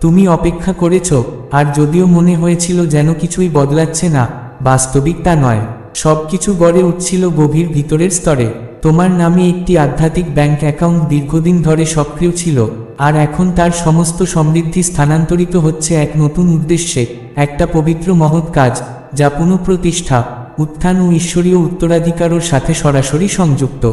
তুমি অপেক্ষা করেছ, আর যদিও মনে হয়েছিল যেন কিছুই বদলাচ্ছে না, বাস্তবিক তা নয়। সবকিছু গড়ে উঠছিল গভীর ভিতরের স্তরে। তোমার নামে একটি আধ্যাত্মিক ব্যাংক অ্যাকাউন্ট দীর্ঘদিন ধরে সক্রিয় ছিল, আর এখন তার সমস্ত সমৃদ্ধি স্থানান্তরিত হচ্ছে এক নতুন উদ্দেশ্যে, একটা পবিত্র মহৎ কাজ, যা পুনঃপ্রতিষ্ঠা, উত্থান ও ঈশ্বরীয় উত্তরাধিকারর সাথে সরাসরি সংযুক্ত।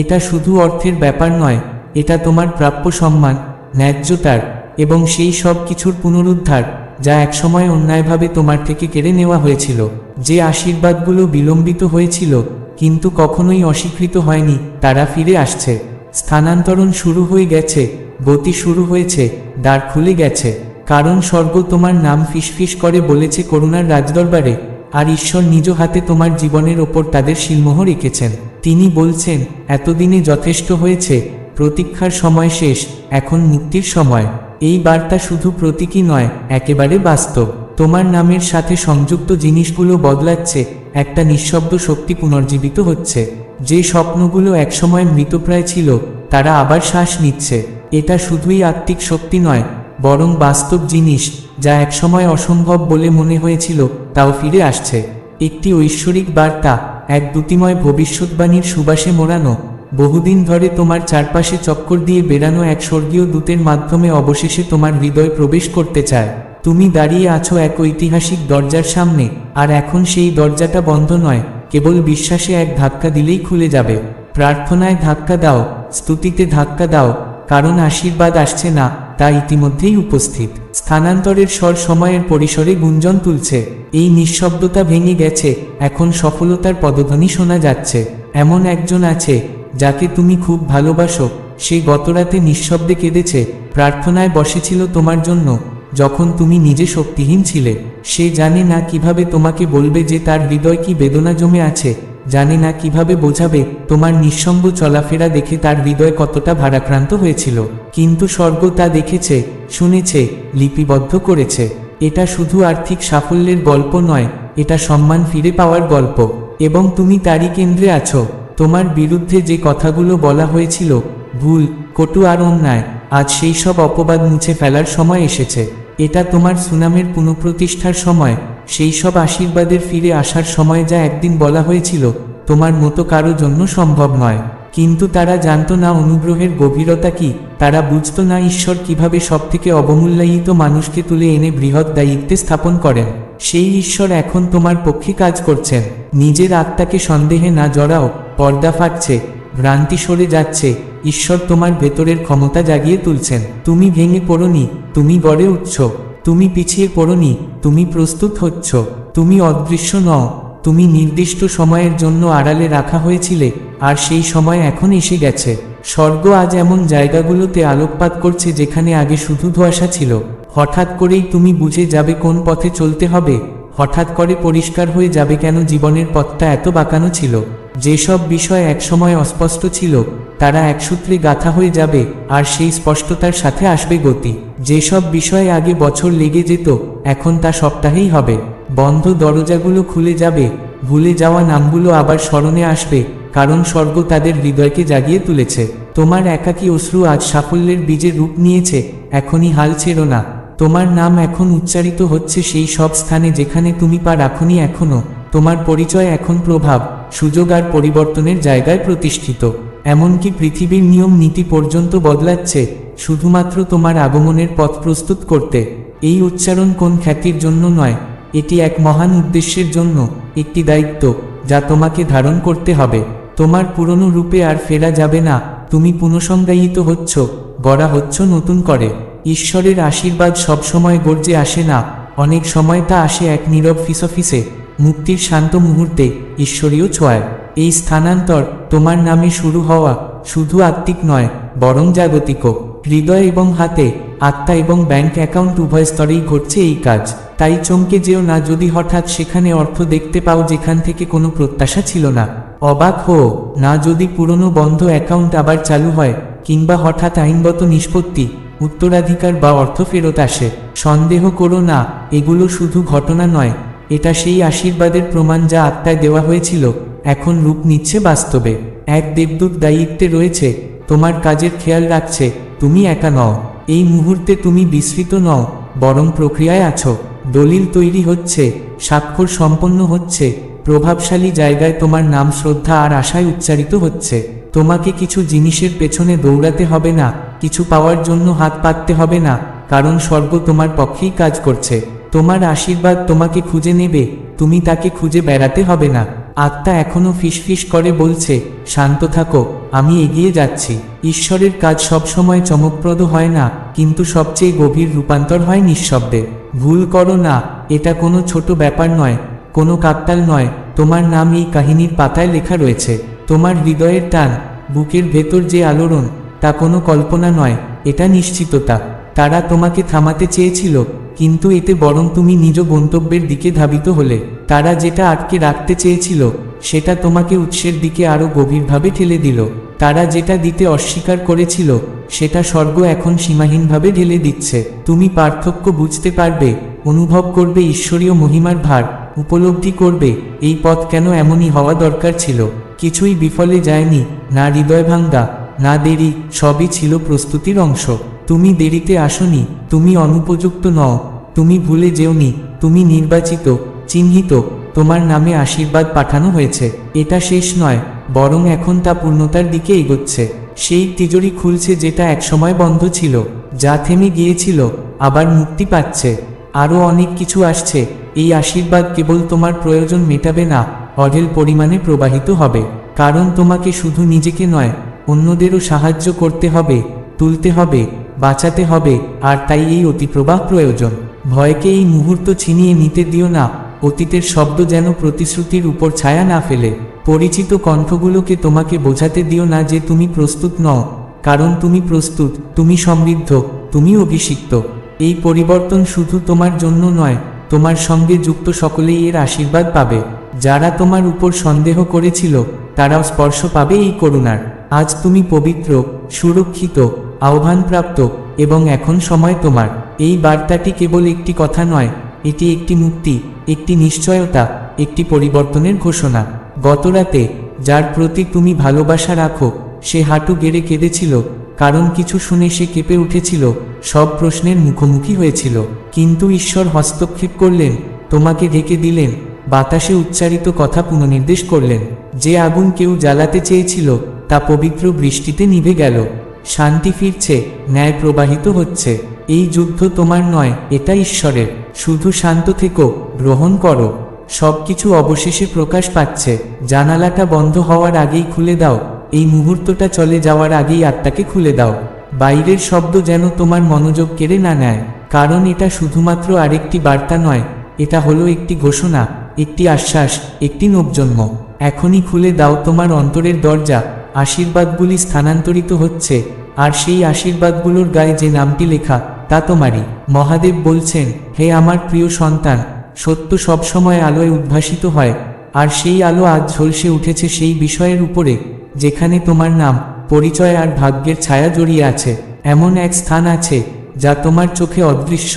এটা শুধু অর্থের ব্যাপার নয়, এটা তোমার প্রাপ্য সম্মান, ন্যায্যতার এবং সেই সব কিছুর পুনরুদ্ধার যা একসময় অন্যায়ভাবে তোমার থেকে কেড়ে নেওয়া হয়েছিল। যে আশীর্বাদগুলো বিলম্বিত হয়েছিল, কিন্তু কখনোই অস্বীকৃত হয়নি, তারা ফিরে আসছে। স্থানান্তরণ শুরু হয়ে গেছে, গতি শুরু হয়েছে, দ্বার খুলে গেছে। কারণ স্বর্গ তোমার নাম ফিসফিস করে বলেছে করুণার রাজদরবারে, আর ঈশ্বর নিজ হাতে তোমার জীবনের ওপর তাদের শিলমোহর রেখেছেন তিনি বলছেন, এতদিনে যথেষ্ট হয়েছে, প্রতীক্ষার সময় শেষ, এখন মুক্তির সময়। এই বার্তা শুধু প্রতীকী নয়, একেবারে বাস্তব। তোমার নামের সাথে সংযুক্ত জিনিসগুলো বদলাচ্ছে, একটা নিঃশব্দ শক্তি পুনর্জীবিত হচ্ছে। যে স্বপ্নগুলো একসময় মৃতপ্রায় ছিল, তারা আবার শ্বাস নিচ্ছে। এটা শুধুই আত্মিক শক্তি নয়, বরং বাস্তব জিনিস, যা একসময় অসম্ভব বলে মনে হয়েছিল, তাও ফিরে আসছে। একটি ঐশ্বরিক বার্তা, এক দ্যুতিময় ভবিষ্যৎবাণীর সুবাসে মোড়ানো বহুদিন ধরে তোমার চারপাশে চক্কর দিয়ে বেড়ানো এক স্বর্গীয় দূতের মাধ্যমে অবশেষে তোমার হৃদয় প্রবেশ করতে চায়। তুমি দাঁড়িয়ে আছো এক ঐতিহাসিক দরজার সামনে, আর এখন সেই দরজাটা বন্ধ নয়, কেবল বিশ্বাসে এক ধাক্কা দিলেই খুলে যাবে। প্রার্থনায় ধাক্কা দাও, স্তুতিতে ধাক্কা দাও, কারণ আশীর্বাদ আসছে না, তা ইতিমধ্যেই উপস্থিত। স্থানান্তরের স্বর সময়ের পরিসরে গুঞ্জন তুলছে। এই নিঃশব্দতা ভেঙে গেছে, এখন সফলতার পদধ্বনি শোনা যাচ্ছে। এমন একজন আছে যাকে তুমি খুব ভালোবাসো, সে গতরাতে নিঃশব্দে কেঁদেছে, প্রার্থনায় বসেছিল তোমার জন্য। যখন তুমি নিজে শক্তিহীন ছিলে, সে জানে না কীভাবে তোমাকে বলবে যে তার হৃদয় কি বেদনা জমে আছে, জানে না কীভাবে বোঝাবে তোমার নিঃসঙ্গ চলাফেরা দেখে তার হৃদয় কতটা ভারাক্রান্ত হয়েছিল। কিন্তু স্বর্গ তা দেখেছে, শুনেছে, লিপিবদ্ধ করেছে। এটা শুধু আর্থিক সাফল্যের গল্প নয়, এটা সম্মান ফিরে পাওয়ার গল্প। এবং তুমি তারই কেন্দ্রে আছো। তোমার বিরুদ্ধে যে কথাগুলো বলা হয়েছিল, ভুল, কটু আর অন্যায়, আজ সেই সব অপবাদ মুছে ফেলার সময় এসেছে। এটা তোমার সুনামের পুনঃপ্রতিষ্ঠার সময়, সেই সব আশীর্বাদের ফিরে আসার সময় যা একদিন বলা হয়েছিল, তোমার মতো কারও জন্য সম্ভব নয়। কিন্তু তারা জানত না অনুগ্রহের গভীরতা কি। তারা বুঝতো না ঈশ্বর কীভাবে সবথেকে অবমূল্যায়িত মানুষকে তুলে এনে বৃহৎ দায়িত্বে স্থাপন করেন। সেই ঈশ্বর এখন তোমার পক্ষে কাজ করছেন। নিজের আত্মাকে সন্দেহে না জড়াও, পর্দা ফাটছে, ভ্রান্তি সরে যাচ্ছে, ঈশ্বর তোমার ভেতরের ক্ষমতা জাগিয়ে তুলছেন। তুমি ভেঙে পড়নি, তুমি গড়ে উঠছ, তুমি পিছিয়ে পড়নি, তুমি প্রস্তুত হচ্ছ, তুমি অদৃশ্য নও। তুমি নির্দিষ্ট সময়ের জন্য আড়ালে রাখা হয়েছিলে, আর সেই সময় এখন এসে গেছে। স্বর্গ আজ এমন জায়গাগুলোতে আলোকপাত করছে যেখানে আগে শুধু ধোঁয়াশা ছিল। হঠাৎ করেই তুমি বুঝে যাবে কোন পথে চলতে হবে। হঠাৎ করে পরিষ্কার হয়ে যাবে কেন জীবনের পথটা এত বাঁকানো ছিল। যেসব বিষয় একসময় অস্পষ্ট ছিল, তারা একসূত্রে গাথা হয়ে যাবে, আর সেই স্পষ্টতার সাথে আসবে গতি। যেসব বিষয়ে আগে বছর লেগে যেত, এখন তা সপ্তাহেই হবে। বন্ধ দরজাগুলো খুলে যাবে, ভুলে যাওয়া নামগুলো আবার স্মরণে আসবে, কারণ স্বর্গ তাদের হৃদয়কে জাগিয়ে তুলেছে। তোমার একাকী অশ্রু আজ সাফল্যের বীজে রূপ নিয়েছে, এখনই হাল ছেড়ো না। তোমার নাম এখন উচ্চারিত হচ্ছে সেই সব স্থানে যেখানে তুমি পা রাখনি এখনও। তোমার পরিচয় এখন প্রভাব, সুযোগ আর পরিবর্তনের জায়গায় প্রতিষ্ঠিত। এমনকি পৃথিবীর নিয়ম নীতি পর্যন্ত বদলাচ্ছে, শুধুমাত্র তোমার আগমনের পথ প্রস্তুত করতে। এই উচ্চারণ কোন খ্যাতির জন্য নয় এটি এক মহান উদ্দেশ্যের জন্য একটি দায়িত্ব যা তোমাকে ধারণ করতে হবে। তোমার পুরনো রূপে আর ফেরা যাবে না। তুমি পুনঃসংজ্ঞায়িত হচ্ছ, গড়া হচ্ছ নতুন করে। ঈশ্বরের আশীর্বাদ সবসময় গর্জে আসে না। অনেক সময় তা আসে এক নীরব ফিসফিসে, মুক্তির শান্ত মুহূর্তে ঈশ্বরীয় ছোঁয়ায়। এই স্থানান্তর তোমার নামে শুরু হওয়া শুধু আত্মিক নয়, বরং জাগতিকও। হৃদয় এবং হাতে আত্মা এবং ব্যাংক অ্যাকাউন্ট উভয় স্তরেই ঘটছে এই কাজ। তাই চমকে যেও না যদি হঠাৎ সেখানে অর্থ দেখতে পাও যেখান থেকে কোনো প্রত্যাশা ছিল না। অবাক হো না যদি পুরনো বন্ধ অ্যাকাউন্ট আবার চালু হয়, কিংবা হঠাৎ আইনগত নিষ্পত্তি, উত্তরাধিকার বা অর্থ ফেরত আসে। সন্দেহ করো না, এগুলো শুধু ঘটনা নয়, এটা সেই আশীর্বাদের প্রমাণ যা আত্মায় দেওয়া হয়েছিল, এখন রূপ নিচ্ছে বাস্তবে। এক দেবদূত দায়িত্বে রয়েছে, তোমার কাজের খেয়াল রাখছে, তুমি একা নও। এই মুহূর্তে তুমি বিস্মৃত নও, বরং প্রক্রিয়ায় আছো। দলিল তৈরি হচ্ছে, স্বাক্ষর সম্পন্ন হচ্ছে, প্রভাবশালী জায়গায় তোমার নাম শ্রদ্ধা আর আশায় উচ্চারিত হচ্ছে। তোমাকে কিছু জিনিসের পেছনে দৌড়াতে হবে না, কিছু পাওয়ার জন্য হাত পাততে হবে না, কারণ স্বর্গ তোমার পক্ষেই কাজ করছে। তোমার আশীর্বাদ তোমাকে খুঁজে নেবে, তুমি তাকে খুঁজে বেড়াতে হবে না। আত্মা এখনও ফিসফিস করে বলছে, শান্ত থাকো, আমি এগিয়ে যাচ্ছি। ঈশ্বরের কাজ সবসময় চমকপ্রদ হয় না, কিন্তু সবচেয়ে গভীর রূপান্তর হয় নিঃশব্দে। ভুল করো না, এটা কোনো ছোট ব্যাপার নয়, কোনো কাকতাল নয়, তোমার নাম এই কাহিনীর পাতায় লেখা রয়েছে। তোমার হৃদয়ের টান, বুকের ভেতর যে আলোড়ন, তা কোনো কল্পনা নয়, এটা নিশ্চিততা। তারা তোমাকে থামাতে চেয়েছিল। কিন্তু এতে বরং তুমি নিজ গন্তব্যের দিকে ধাবিত হলে। তারা যেটা আটকে রাখতে চেয়েছিল, সেটা তোমাকে উৎসের দিকে আরও গভীরভাবে ঠেলে দিল। তারা যেটা দিতে অস্বীকার করেছিল, সেটা স্বর্গ এখন সীমাহীনভাবে ঢেলে দিচ্ছে। তুমি পার্থক্য বুঝতে পারবে, অনুভব করবে ঈশ্বরীয় মহিমার ভার, উপলব্ধি করবে, এই পথ কেন এমনই হওয়া দরকার ছিল। কিছুই বিফলে যায়নি, না হৃদয় ভাঙ্গা না দেরি, সবই ছিল প্রস্তুতির অংশ। তুমি দেরিতে আসনি, তুমি অনুপযুক্ত নও, তুমি ভুলে যেওনি, তুমি নির্বাচিত, চিহ্নিত, তোমার নামে আশীর্বাদ পাঠানো হয়েছে। এটা শেষ নয়, বরং এখন তা পূর্ণতার দিকে এগোচ্ছে। সেই তিজোরি খুলছে যেটা একসময় বন্ধ ছিল, যা থেমে গিয়েছিল, আবার মুক্তি পাচ্ছে। আরও অনেক কিছু আসছে, এই আশীর্বাদ কেবল তোমার প্রয়োজন মেটাবে না, অঢেল পরিমাণে প্রবাহিত হবে। কারণ তোমাকে শুধু নিজেকে নয় অন্যদেরও সাহায্য করতে হবে, তুলতে হবে, বাঁচাতে হবে, আর তাই এই অতিপ্রবাহ প্রয়োজন। ভয়কে এই মুহূর্ত ছিনিয়ে নিতে দিও না, অতীতের শব্দ যেন প্রতিশ্রুতির উপর ছায়া না ফেলে। পরিচিত কণ্ঠগুলোকে তোমাকে বোঝাতে দিও না যে তুমি প্রস্তুত নও, কারণ তুমি প্রস্তুত, তুমি সমৃদ্ধ, তুমি অভিষিক্ত। এই পরিবর্তন শুধু তোমার জন্য নয়, তোমার সঙ্গে যুক্ত সকলেই এর আশীর্বাদ পাবে। যারা তোমার উপর সন্দেহ করেছিল, তারাও স্পর্শ পাবে এই করুণার। আজ তুমি পবিত্র, সুরক্ষিত, আহ্বানপ্রাপ্ত এবং এখন সময় তোমার। এই বার্তাটি কেবল একটি কথা নয়, এটি একটি মুক্তি, একটি নিশ্চয়তা, একটি পরিবর্তনের ঘোষণা। গতরাতে যার প্রতি তুমি ভালোবাসা রাখো, সে হাঁটু গেড়ে কেঁদেছিল, কারণ কিছু শুনে সে কেঁপে উঠেছিল, সব প্রশ্নের মুখোমুখি হয়েছিল। কিন্তু ঈশ্বর হস্তক্ষেপ করলেন, তোমাকে ঢেকে দিলেন, বাতাসে উচ্চারিত কথা পুনর্নির্দেশ করলেন। যে আগুন কেউ জ্বালাতে চেয়েছিল, তা পবিত্র বৃষ্টিতে নিভে গেল। শান্তি ফিরছে, ন্যায় প্রবাহিত হচ্ছে। এই যুদ্ধ তোমার নয়, এটা ঈশ্বরের। শুধু শান্ত থেকো, গ্রহণ করো। সবকিছু অবশেষে প্রকাশ পাচ্ছে। জানালাটা বন্ধ হওয়ার আগেই খুলে দাও। এই মুহূর্তটা চলে যাওয়ার আগেই আত্মাকে খুলে দাও। বাইরের শব্দ যেন তোমার মনোযোগ কেড়ে না নেয়। কারণ এটা শুধুমাত্র আরেকটি বার্তা নয়, এটা হলো একটি ঘোষণা, একটি আশ্বাস, একটি নবজন্ম। এখনই খুলে দাও তোমার অন্তরের দরজা, আশীর্বাদগুলি স্থানান্তরিত হচ্ছে, আর সেই আশীর্বাদগুলোর গায়ে যে নামটি লেখা, তা তোমারই। মহাদেব বলছেন, হে আমার প্রিয় সন্তান, সত্য সবসময় আলোয় উদ্ভাসিত হয়, আর সেই আলো আজ ঝলসে উঠেছে সেই বিষয়ের উপরে, যেখানে তোমার নাম, পরিচয় আর ভাগ্যের ছায়া জড়িয়ে আছে, এমন এক স্থান আছে, যা তোমার চোখে অদৃশ্য,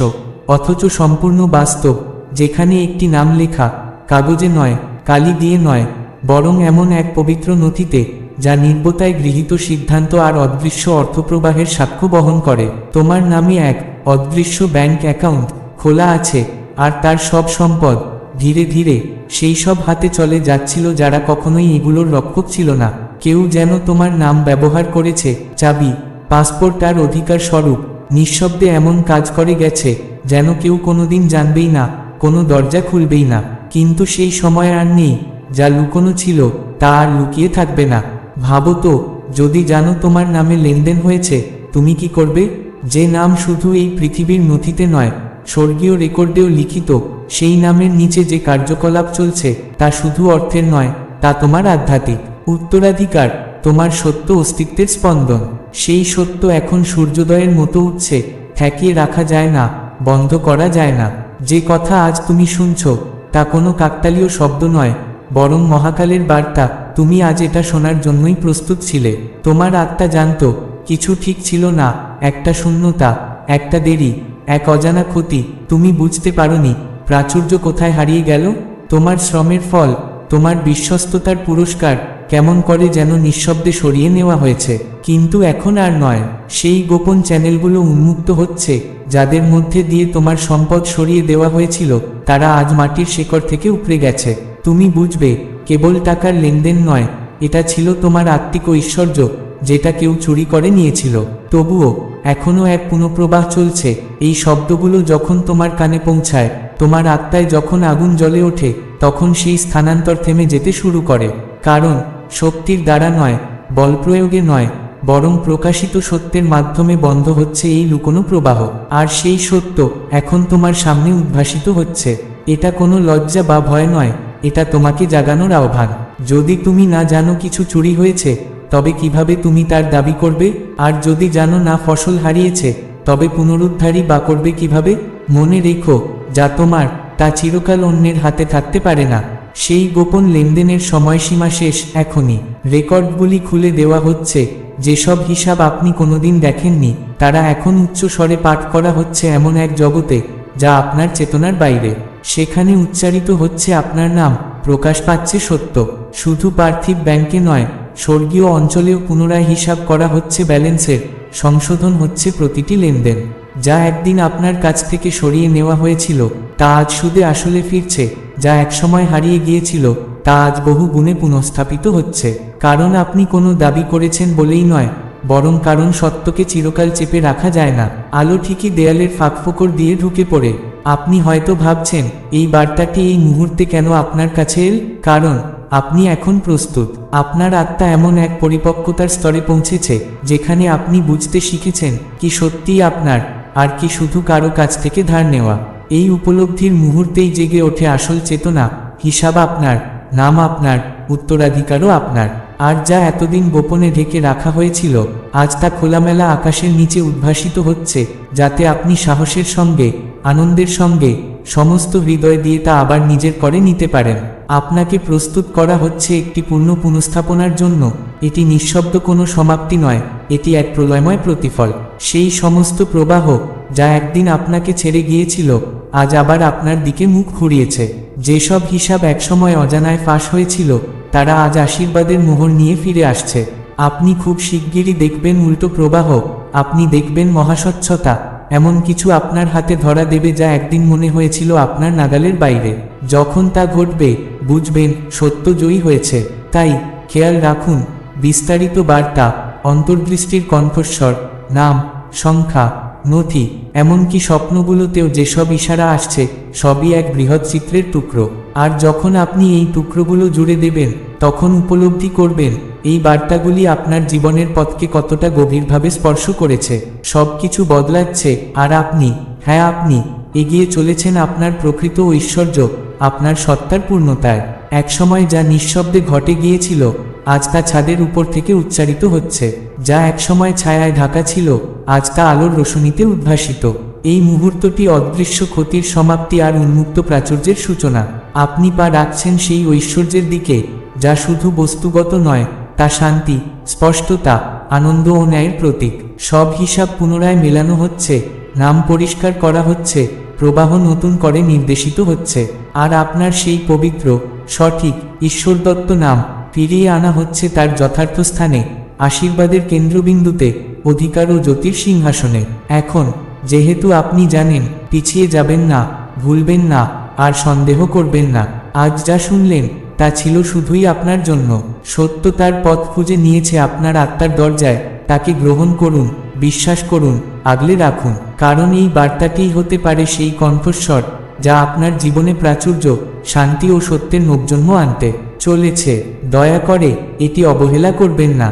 অথচ সম্পূর্ণ বাস্তব, যেখানে একটি নাম লেখা, কাগজে নয়, কালি দিয়ে নয় বরং এমন এক পবিত্র নথিতে, যা নির্বতায় গৃহীত সিদ্ধান্ত আর অদৃশ্য অর্থপ্রবাহের সাক্ষ্য বহন করে। তোমার নামে এক অদৃশ্য ব্যাংক অ্যাকাউন্ট খোলা আছে, আর তার সব সম্পদ, ধীরে ধীরে, সেই সব হাতে চলে যাচ্ছিল যারা কখনোই এগুলোর রক্ষক ছিল না। কেউ যেন তোমার নাম ব্যবহার করেছে, চাবি, পাসপোর্ট আর অধিকার স্বরূপ, নিঃশব্দে এমন কাজ করে গেছে, যেন কেউ কোনোদিন জানবেই না, কোনো দরজা খুলবেই না। কিন্তু সেই সময় আর নেই যা লুকোনো ছিল, তা আর লুকিয়ে থাকবে না। ভাবো তো, যদি জানো তোমার নামে লেনদেন হয়েছে, তুমি কি করবে? যে নাম শুধু এই পৃথিবীর নথিতে নয়, স্বর্গীয় রেকর্ডেও লিখিত, সেই নামের নিচে যে কার্যকলাপ চলছে, তা শুধু অর্থের নয়, তা তোমার আধ্যাত্মিক। উত্তরাধিকার, তোমার সত্য অস্তিত্বের স্পন্দন। সেই সত্য এখন সূর্যোদয়ের মতো উঠছে, ঠেকিয়ে রাখা যায় না, বন্ধ করা যায় না। যে কথা আজ তুমি শুনছ, তা কোনো কাকতালীয় শব্দ নয় বরং মহাকালের বার্তা, তুমি আজ এটা শোনার জন্যই প্রস্তুত ছিলে। তোমার আত্মা জানত, কিছু ঠিক ছিল না, একটা শূন্যতা, একটা দেরি, এক অজানা ক্ষতি, তুমি বুঝতে পারোনি, প্রাচুর্য কোথায় হারিয়ে গেল? তোমার শ্রমের ফল, তোমার বিশ্বস্ততার পুরস্কার, কেমন করে যেন নিঃশব্দে সরিয়ে নেওয়া হয়েছে। কিন্তু এখন আর নয়, সেই গোপন চ্যানেলগুলো উন্মুক্ত হচ্ছে, যাদের মধ্যে দিয়ে তোমার সম্পদ সরিয়ে দেওয়া হয়েছিল, তারা আজ মাটির শেকড় থেকে উপড়ে গেছে। তুমি বুঝবে, কেবল টাকার লেনদেন নয়, এটা ছিল তোমার আত্মিক ঐশ্বর্য, যেটা কেউ চুরি করে নিয়েছিল। তবুও এখনও এক পুনঃপ্রবাহ চলছে, এই শব্দগুলো যখন তোমার কানে পৌঁছায়, তোমার আত্মায় যখন আগুন জ্বলে ওঠে, তখন সেই স্থানান্তর থেমে যেতে শুরু করে। কারণ, শক্তির দ্বারা নয়, বল প্রয়োগে নয়, বরং প্রকাশিত সত্যের মাধ্যমে বন্ধ হচ্ছে এই লুকোনো প্রবাহ। আর সেই সত্য, এখন তোমার সামনে উদ্ভাসিত হচ্ছে। এটা কোনো লজ্জা বা ভয় নয়, এটা তোমাকে জাগানোর আহ্বান। যদি তুমি না জানো কিছু চুরি হয়েছে, তবে কীভাবে তুমি তার দাবি করবে? আর যদি জানো না ফসল হারিয়েছে, তবে পুনরুদ্ধারই বা করবে কীভাবে? মনে রেখো, যা তোমার, তা চিরকাল অন্যের হাতে থাকতে পারে না। সেই গোপন লেনদেনের সময়সীমা শেষ এখনই। রেকর্ডগুলি খুলে দেওয়া হচ্ছে, যেসব হিসাব আপনি কোনোদিন দেখেননি, তারা এখন উচ্চ স্বরে পাঠ করা হচ্ছে এমন এক জগতে, যা আপনার চেতনার বাইরে। সেখানে উচ্চারিত হচ্ছে আপনার নাম। প্রকাশ পাচ্ছে সত্য। শুধু পার্থিব ব্যাংকে নয়, স্বর্গীয় অঞ্চলেও পুনরায় হিসাব করা হচ্ছে ব্যালেন্সের। সংশোধন হচ্ছে প্রতিটি লেনদেন। যা একদিন আপনার কাছ থেকে সরিয়ে নেওয়া হয়েছিল, তা আজ সুদে আসলে ফিরছে। যা একসময় হারিয়ে গিয়েছিল, তা আজ বহু গুণে পুনঃস্থাপিত হচ্ছে। কারণ আপনি কোনো দাবি করেছেন বলেই নয়, বরং কারণ সত্যকে চিরকাল চেপে রাখা যায় না। আলো ঠিকই দেয়ালের ফাঁকফোকর দিয়ে ঢুকে পড়ে। আপনি হয়তো ভাবছেন, এই বার্তাটি এই মুহূর্তে কেন আপনার কাছে কারণ, আপনি এখন প্রস্তুত। আপনার আত্মা এমন এক পরিপক্কতার স্তরে পৌঁছেছে, যেখানে আপনি বুঝতে শিখেছেন, কি সত্যিই আপনার, আর কি শুধু কারও কাছ থেকে ধার নেওয়া। এই উপলব্ধির মুহূর্তেই জেগে ওঠে আসল চেতনা, হিসাব আপনার, নাম আপনার, উত্তরাধিকারও আপনার। আর যা এতদিন গোপনে ঢেকে রাখা হয়েছিল, আজ তা খোলামেলা আকাশের নিচে উদ্ভাসিত হচ্ছে, যাতে আপনি সাহসের সঙ্গে, আনন্দের সঙ্গে, সমস্ত হৃদয় দিয়ে তা আবার নিজের করে নিতে পারেন। আপনাকে প্রস্তুত করা হচ্ছে একটি পূর্ণ পুনঃস্থাপনার জন্য, এটি নিঃশব্দ কোনো সমাপ্তি নয়, এটি এক প্রলয়ময় প্রতিফল। সেই সমস্ত প্রবাহ যা একদিন আপনাকে ছেড়ে গিয়েছিল, আজ আবার আপনার দিকে মুখ ঘুরিয়েছে। যেসব হিসাব একসময় অজানায় ফাঁস হয়েছিল, তারা আজ আশীর্বাদের মোহর নিয়ে ফিরে আসছে। আপনি খুব শিগগিরই দেখবেন উল্টো প্রবাহ, আপনি দেখবেন মহাস্বচ্ছতা, এমন কিছু আপনার হাতে ধরা দেবে যা একদিন মনে হয়েছিল আপনার নাগালের বাইরে। যখন তা ঘটবে, বুঝবেন সত্য জয়ী হয়েছে। তাই খেয়াল রাখুন, বিস্তারিত বার্তা, অন্তর্দৃষ্টির কণ্ঠস্বর নাম, সংখ্যা, নথি, এমনকি স্বপ্নগুলোতেও যেসব ইশারা আসছে, সবই এক বৃহৎ চিত্রের টুকরো। আর যখন আপনি এই টুকরোগুলো জুড়ে দেবেন, তখন উপলব্ধি করবেন, এই বার্তাগুলি আপনার জীবনের পথকে কতটা গভীরভাবে স্পর্শ করেছে। সব কিছু বদলাচ্ছে, আর আপনি হ্যাঁ আপনি এগিয়ে চলেছেন আপনার প্রকৃত ঐশ্বর্য, আপনার সত্তার পূর্ণতায়। একসময় যা নিঃশব্দে ঘটে গিয়েছিল, আজ তা ছাদের উপর থেকে উচ্চারিত হচ্ছে। যা একসময় ছায়ায় ঢাকা ছিল, আজ তা আলোর রোশনীতে উদ্ভাসিত। এই মুহূর্তটি অদৃশ্য ক্ষতির সমাপ্তি আর উন্মুক্ত প্রাচুর্যের সূচনা। আপনি পা রাখছেন সেই ঐশ্বর্যের দিকে, যা শুধু বস্তুগত নয়, তা শান্তি, স্পষ্টতা, আনন্দ ও ন্যায়ের প্রতীক। সব হিসাব পুনরায় মেলানো হচ্ছে, নাম পরিষ্কার করা হচ্ছে প্রবাহ নতুন করে নির্দেশিত হচ্ছে। আর আপনার সেই পবিত্র, সঠিক ঈশ্বরদত্ত নাম ফিরিয়ে আনা হচ্ছে তার যথার্থ স্থানে, আশীর্বাদের কেন্দ্রবিন্দুতে, অধিকার ও জ্যোতির সিংহাসনে। এখন, যেহেতু আপনি জানেন, পিছিয়ে যাবেন না, ভুলবেন না, আর সন্দেহ করবেন না, আজ যা শুনলেন, তা ছিল শুধুই আপনার জন্য। সত্য তার পথ খুঁজে নিয়েছে আপনার আত্মার দরজায়, তাকে গ্রহণ করুন, বিশ্বাস করুন, আগলে রাখুন। কারণ এই বার্তাটিই হতে পারে সেই কণ্ঠস্বর, যা আপনার জীবনে প্রাচুর্য, শান্তি ও সত্যের নবজন্ম আনতে চলেছে। দয়া করে এটি অবহেলা করবেন না।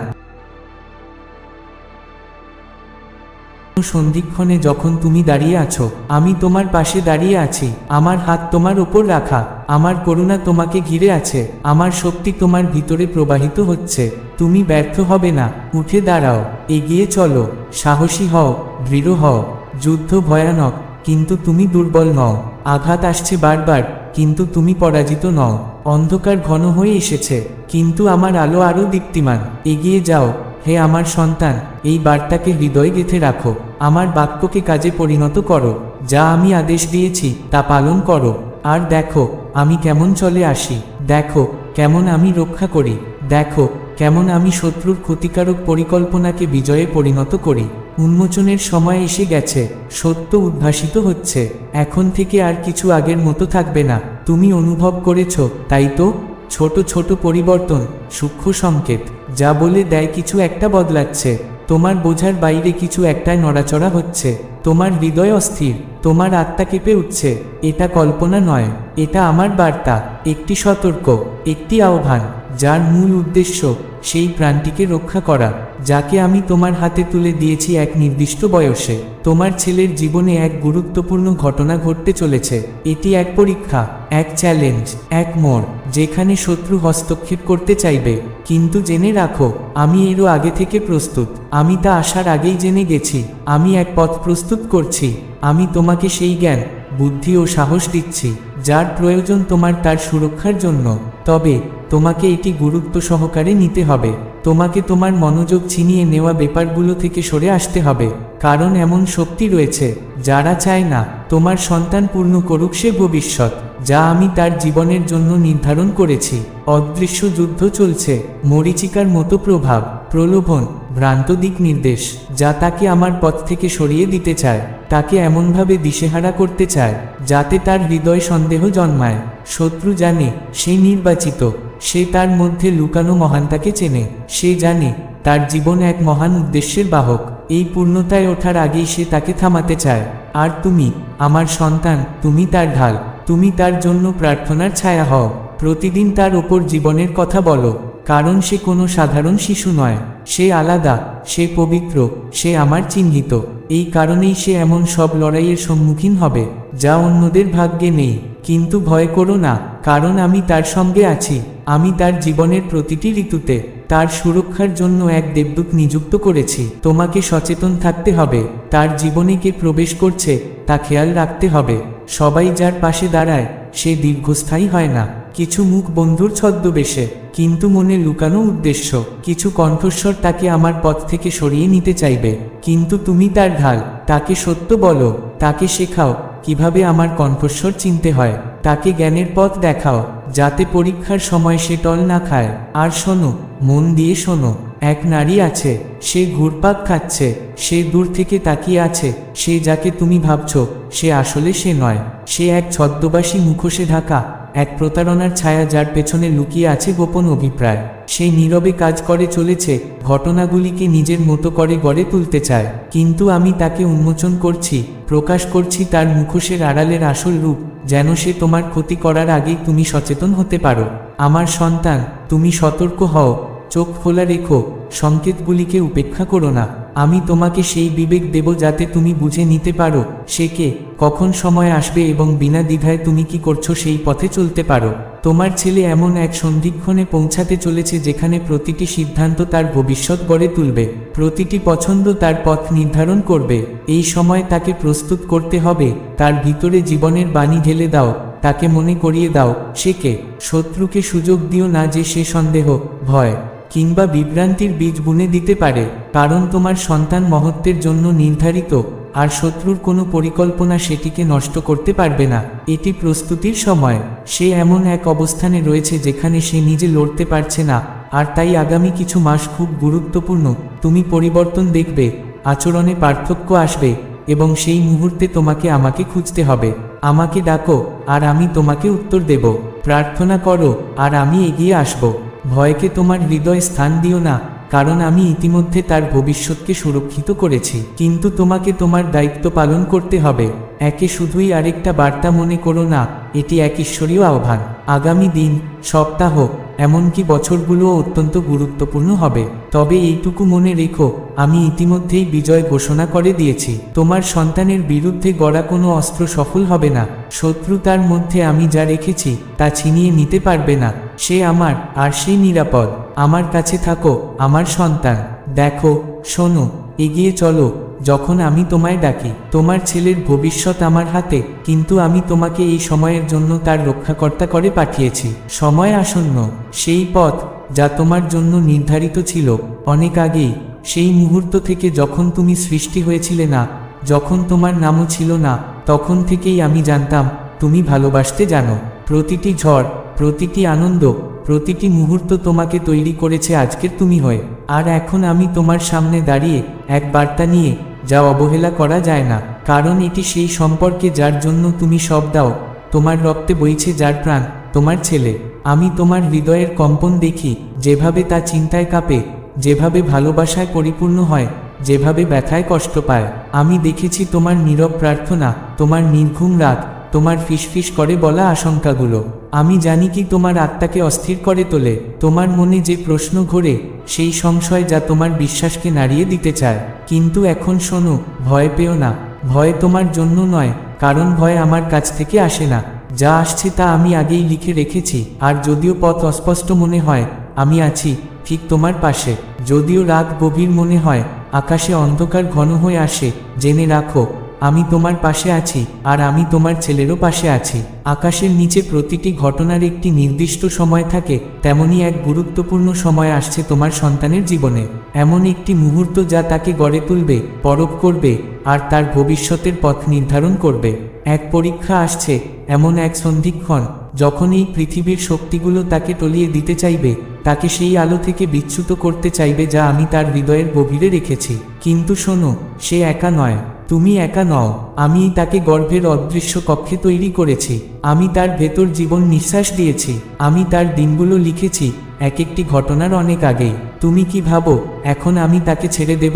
সন্ধিক্ষণে যখন তুমি দাঁড়িয়ে আছো, আমি তোমার পাশে দাঁড়িয়ে আছি, আমার হাত তোমার ওপর রাখা, আমার করুণা তোমাকে ঘিরে আছে, আমার শক্তি তোমার ভিতরে প্রবাহিত হচ্ছে, তুমি ব্যর্থ হবে না, উঠে দাঁড়াও, এগিয়ে চলো, সাহসী হও, দৃঢ় হও। যুদ্ধ ভয়ানক, কিন্তু তুমি দুর্বল নও। আঘাত আসছে বারবার, কিন্তু তুমি পরাজিত নও। অন্ধকার ঘন হয়ে এসেছে, কিন্তু আমার আলো আরও দীপ্তিমান। এগিয়ে যাও, হে আমার সন্তান, এই বার্তাকে হৃদয়ে গেঁথে রাখো। আমার বাক্যকে কাজে পরিণত করো। যা আমি আদেশ দিয়েছি, তা পালন করো। আর দেখো, আমি কেমন চলে আসি। দেখো, কেমন আমি রক্ষা করি। দেখো, কেমন আমি শত্রুর ক্ষতিকারক পরিকল্পনাকে বিজয়ে পরিণত করি। উন্মোচনের সময় এসে গেছে, সত্য উদ্ভাসিত হচ্ছে, এখন থেকে আর কিছু আগের মতো থাকবে না, তুমি অনুভব করেছ, তাই তো? ছোট ছোট পরিবর্তন, সূক্ষ্ম সংকেত, যা বলে দেয় কিছু একটা বদলাচ্ছে, তোমার বোঝার বাইরে কিছু একটাই নড়াচড়া হচ্ছে, তোমার হৃদয় অস্থির, তোমার আত্মা কেঁপে উঠছে, এটা কল্পনা নয়, এটা আমার বার্তা, একটি সতর্ক, একটি আহ্বান। যার মূল উদ্দেশ্য সেই প্রাণটিকে রক্ষা করা, যাকে আমি তোমার হাতে তুলে দিয়েছি এক নির্দিষ্ট বয়সে। তোমার ছেলের জীবনে এক গুরুত্বপূর্ণ ঘটনা ঘটতে চলেছে। এটি এক পরীক্ষা, এক চ্যালেঞ্জ, এক মোড়, যেখানে শত্রু হস্তক্ষেপ করতে চাইবে। কিন্তু জেনে রাখো, আমি এরও আগে থেকে প্রস্তুত। আমি তা আসার আগেই জেনে গেছি। আমি এক পথ প্রস্তুত করছি। আমি তোমাকে সেই জ্ঞান, বুদ্ধি ও সাহস দিচ্ছি, যার প্রয়োজন তোমার তার সুরক্ষার জন্য। তবে তোমাকে এটি গুরুত্ব সহকারে নিতে হবে। তোমাকে তোমার মনোযোগ ছিনিয়ে নেওয়া ব্যাপারগুলো থেকে সরে আসতে হবে। কারণ এমন শক্তি রয়েছে, যারা চায় না, তোমার সন্তান পূর্ণ করুক সে ভবিষ্যৎ, যা আমি তার জীবনের জন্য নির্ধারণ করেছি। অদৃশ্য যুদ্ধ চলছে, মরিচিকার মতো প্রভাব, প্রলোভন, ভ্রান্ত দিক নির্দেশ, যা তাকে আমার পথ থেকে সরিয়ে দিতে চায়। তাকে এমনভাবে দিশেহারা করতে চায়, যাতে তার হৃদয় সন্দেহ জন্মায়। শত্রু জানে, সে নির্বাচিত। সে তার মধ্যে লুকানো মহানতাকে চেনে। সে জানে, তার জীবন এক মহান উদ্দেশ্যের বাহক। এই পূর্ণতায় ওঠার আগেই সে তাকে থামাতে চায়। আর তুমি, আমার সন্তান, তুমি তার ঢাল, তুমি তার জন্য প্রার্থনার ছায়া হও। প্রতিদিন তার ওপর জীবনের কথা বলো, কারণ সে কোনো সাধারণ শিশু নয়। সে আলাদা, সে পবিত্র, সে আমার চিহ্নিত। এই কারণেই সে এমন সব লড়াইয়ের সম্মুখীন হবে, যা অন্যদের ভাগ্যে নেই। কিন্তু ভয় করো না, কারণ আমি তার সঙ্গে আছি। আমি তার জীবনের প্রতিটি ঋতুতে তার সুরক্ষার জন্য এক দেবদূত নিযুক্ত করেছি। তোমাকে সচেতন থাকতে হবে, তার জীবনে কে প্রবেশ করছে তা খেয়াল রাখতে হবে। সবাই যার পাশে দাঁড়ায়, সে দীর্ঘস্থায়ী হয় না। কিছু মুখ বন্ধুর ছদ্মবেশে, কিন্তু মনে লুকানো উদ্দেশ্য, কিছু কণ্ঠস্বর তাকে আমার পথ থেকে সরিয়ে নিতে চাইবে। কিন্তু তুমি তার ঢাল, তাকে সত্য বলো, তাকে শেখাও, কীভাবে আমার কণ্ঠস্বর চিনতে হয়। তাকে জ্ঞানের পথ দেখাও, যাতে পরীক্ষার সময় সে টল না খায়। আর শোনো, মন দিয়ে শোনো, এক নারী আছে, সে ঘুরপাক খাচ্ছে, সে দূর থেকে তাকিয়ে আছে, সে যাকে তুমি ভাবছ, সে আসলে সে নয়। সে এক ছদ্মবাসী মুখোশে ঢাকা এক প্রতারণার ছায়া যার পেছনে লুকিয়ে আছে গোপন অভিপ্রায়। সেই নীরবে কাজ করে চলেছে, ঘটনাগুলিকে নিজের মতো করে গড়ে তুলতে চায়। কিন্তু আমি তাকে উন্মোচন করছি, প্রকাশ করছি তার মুখোশের আড়ালের আসল রূপ, যেন সে তোমার ক্ষতি করার আগেই তুমি সচেতন হতে পারো। আমার সন্তান, তুমি সতর্ক হও, চোখ খোলা রেখো সংকেতগুলিকে উপেক্ষা করো না। আমি তোমাকে সেই বিবেক দেব যাতে তুমি বুঝে নিতে পারো সে কে, কখন সময় আসবে এবং বিনা দ্বিধায় তুমি কি করছ সেই পথে চলতে পারো। তোমার ছেলে এমন এক সন্ধিক্ষণে পৌঁছাতে চলেছে যেখানে প্রতিটি সিদ্ধান্ত তার ভবিষ্যৎ গড়ে তুলবে। প্রতিটি পছন্দ তার পথ নির্ধারণ করবে। এই সময় তাকে প্রস্তুত করতে হবে। তার ভিতরে জীবনের বাণী ঢেলে দাও। তাকে মনে করিয়ে দাও, সে কে? শত্রুকে সুযোগ দিও না যে সে সন্দেহ, ভয়। কিংবা বিভ্রান্তির বীজ বুনে দিতে পারে, কারণ তোমার সন্তান মহত্বের জন্য নির্ধারিত, আর শত্রুর কোনো পরিকল্পনা সেটিকে নষ্ট করতে পারবে না। এটি প্রস্তুতির সময়। সে এমন এক অবস্থানে রয়েছে যেখানে সে নিজে লড়তে পারছে না, আর তাই আগামী কিছু মাস খুব গুরুত্বপূর্ণ। তুমি পরিবর্তন দেখবে, আচরণে পার্থক্য আসবে, এবং সেই মুহূর্তে তোমাকে আমাকে খুঁজতে হবে। আমাকে ডাকো, আর আমি তোমাকে উত্তর দেব। প্রার্থনা করো, আর আমি এগিয়ে আসব। ভয়কে তোমার হৃদয় স্থান দিও না, কারণ আমি ইতিমধ্যে তার ভবিষ্যৎকে সুরক্ষিত করেছি। কিন্তু তোমাকে তোমার দায়িত্ব পালন করতে হবে। একে শুধুই আরেকটা বার্তা মনে করো না, এটি এক ঈশ্বরীয় আহ্বান। আগামী দিন, সপ্তাহ, এমনকি বছরগুলোও অত্যন্ত গুরুত্বপূর্ণ হবে। তবে এইটুকু মনে রেখো, আমি ইতিমধ্যেই বিজয় ঘোষণা করে দিয়েছি। তোমার সন্তানের বিরুদ্ধে গড়া কোনো অস্ত্র সফল হবে না। শত্রু তার মধ্যে আমি যা রেখেছি, তা ছিনিয়ে নিতে পারবে না। সে আমার, আর সেই নিরাপদ। আমার কাছে থাকো, আমার সন্তান। দেখো, শোনো, এগিয়ে চলো, যখন আমি তোমায় ডাকি। তোমার ছেলের ভবিষ্যৎ আমার হাতে, কিন্তু আমি তোমাকে এই সময়ের জন্য তার রক্ষাকর্তা করে পাঠিয়েছি। সময় আসন্ন, সেই পথ, যা তোমার জন্য নির্ধারিত ছিল। অনেক আগেই, সেই মুহূর্ত থেকে যখন তুমি সৃষ্টি হয়েছিলে না, যখন তোমার নামও ছিল না, তখন থেকেই আমি জানতাম, তুমি ভালোবাসতে জানো। প্রতিটি ঝড় প্রতিটি আনন্দ, প্রতিটি মুহূর্ত তোমাকে তৈরি করেছে আজকের তুমি হয়ে। আর এখন আমি তোমার সামনে দাঁড়িয়ে এক বার্তা নিয়ে যা অবহেলা করা যায় না। কারণ এটি সেই সম্পর্কে যার জন্য তুমি সব দাও। তোমার রক্তে বইছে যার প্রাণ, তোমার ছেলে। আমি তোমার হৃদয়ের কম্পন দেখি, যেভাবে তা চিন্তায় কাঁপে, যেভাবে ভালোবাসায় পরিপূর্ণ হয়, যেভাবে ব্যথায় কষ্ট পায়। আমি দেখেছি তোমার নীরব প্রার্থনা, তোমার নির্ঘুম রাত তোমার ফিসফিস করে বলা আশঙ্কাগুলো। আমি জানি কি তোমার আত্মাকে অস্থির করে তোলে, তোমার মনে যে প্রশ্ন ঘোরে, সেই সংশয় যা তোমার বিশ্বাসকে নাড়িয়ে দিতে চায়। কিন্তু এখন শোনো, ভয় পেও না। ভয় তোমার জন্য নয়, কারণ ভয় আমার কাছ থেকে আসে না। যা আসছে তা আমি আগেই লিখে রেখেছি, আর যদিও পথ অস্পষ্ট মনে হয়, আমি আছি, ঠিক তোমার পাশে। যদিও রাত গভীর মনে হয়, আকাশে অন্ধকার ঘন হয়ে আসে, জেনে রাখো আমি তোমার পাশে আছি, আর আমি তোমার ছেলেরও পাশে আছি। আকাশের নিচে প্রতিটি ঘটনার একটি নির্দিষ্ট সময় থাকে, তেমনি এক গুরুত্বপূর্ণ সময় আসছে তোমার সন্তানের জীবনে। এমন একটি মুহূর্ত যা তাকে গড়ে তুলবে, পরখ করবে, আর তার ভবিষ্যতের পথ নির্ধারণ করবে। এক পরীক্ষা আসছে, এমন এক সন্ধিক্ষণ, যখন এই পৃথিবীর শক্তিগুলো তাকে টলিয়ে দিতে চাইবে, তাকে সেই আলো থেকে বিচ্যুত করতে চাইবে যা আমি তার হৃদয়ের গভীরে রেখেছি। কিন্তু শোনো, সে একা নয়। তুমি একা নও, আমি তাকে গর্ভের অদৃশ্য কক্ষে তৈরি করেছি, আমি তার ভেতর জীবন নিঃশ্বাস দিয়েছি, আমি তার দিনগুলো লিখেছি এক একটি ঘটনার অনেক আগেই তুমি কি ভাবো, এখন আমি তাকে ছেড়ে দেব?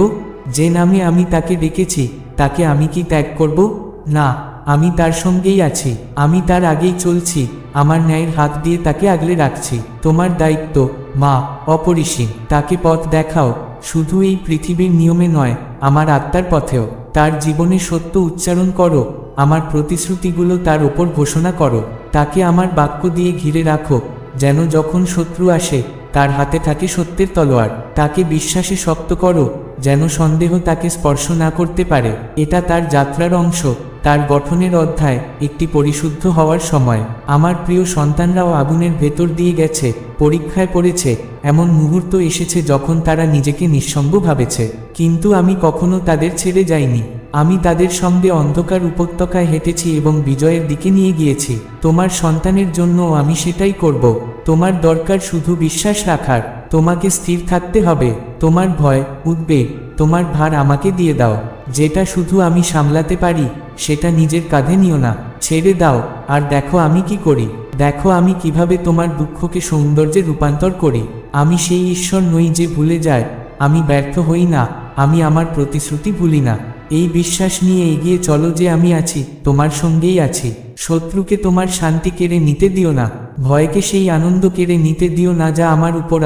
যে নামে আমি তাকে ডেকেছি, তাকে আমি কি ত্যাগ করব? না, আমি তার সঙ্গেই আছি, আমি তার আগেই চলছি, আমার ন্যায়ের হাত দিয়ে তাকে আগলে রাখছি। তোমার দায়িত্ব, মা, অপরিসীম, তাকে পথ দেখাও, শুধু এই পৃথিবীর নিয়মে নয়, আমার আত্মার পথেও। তার জীবনে সত্য উচ্চারণ করো, আমার প্রতিশ্রুতিগুলো তার ওপর ঘোষণা করো, তাকে আমার বাক্য দিয়ে ঘিরে রাখো, যেন যখন শত্রু আসে, তার হাতে থাকে সত্যের তলোয়ার, তাকে বিশ্বাসে শক্ত করো, যেন সন্দেহ তাকে স্পর্শ না করতে পারে, এটা তার যাত্রার অংশ। তার গঠনের অধ্যায় একটি পরিশুদ্ধ হওয়ার সময়। আমার প্রিয় সন্তানরাও আগুনের ভেতর দিয়ে গেছে, পরীক্ষায় পড়েছে, এমন মুহূর্ত এসেছে যখন তারা নিজেকে নিঃসঙ্গ ভাবেছে। কিন্তু আমি কখনো তাদের ছেড়ে যাইনি। আমি তাদের সঙ্গে অন্ধকার উপত্যকায় হেঁটেছি এবং বিজয়ের দিকে নিয়ে গিয়েছি। তোমার সন্তানের জন্য আমি সেটাই করব। তোমার দরকার শুধু বিশ্বাস রাখার। তোমাকে স্থির থাকতে হবে। তোমার ভয়, উদ্বেগ তোমার ভার আমাকে দিয়ে দাও। যেটা শুধু আমি সামলাতে পারি, সেটা নিজের কাঁধে নিও না। ছেড়ে দাও, আর দেখো আমি কি করি। দেখো আমি কীভাবে তোমার দুঃখকে সৌন্দর্যে রূপান্তর করি। আমি সেই ঈশ্বর নই যে ভুলে যায়। আমি ব্যর্থ হই না। আমি আমার প্রতিশ্রুতি ভুলি না। এই বিশ্বাস নিয়ে এগিয়ে চলো যে আমি আছি, তোমার সঙ্গেই আছি। শত্রুকে তোমার শান্তি কেড়ে নিতে দিও না। ভয়কে সেই আনন্দ কেড়ে নিতে দিও না যা আমার উপর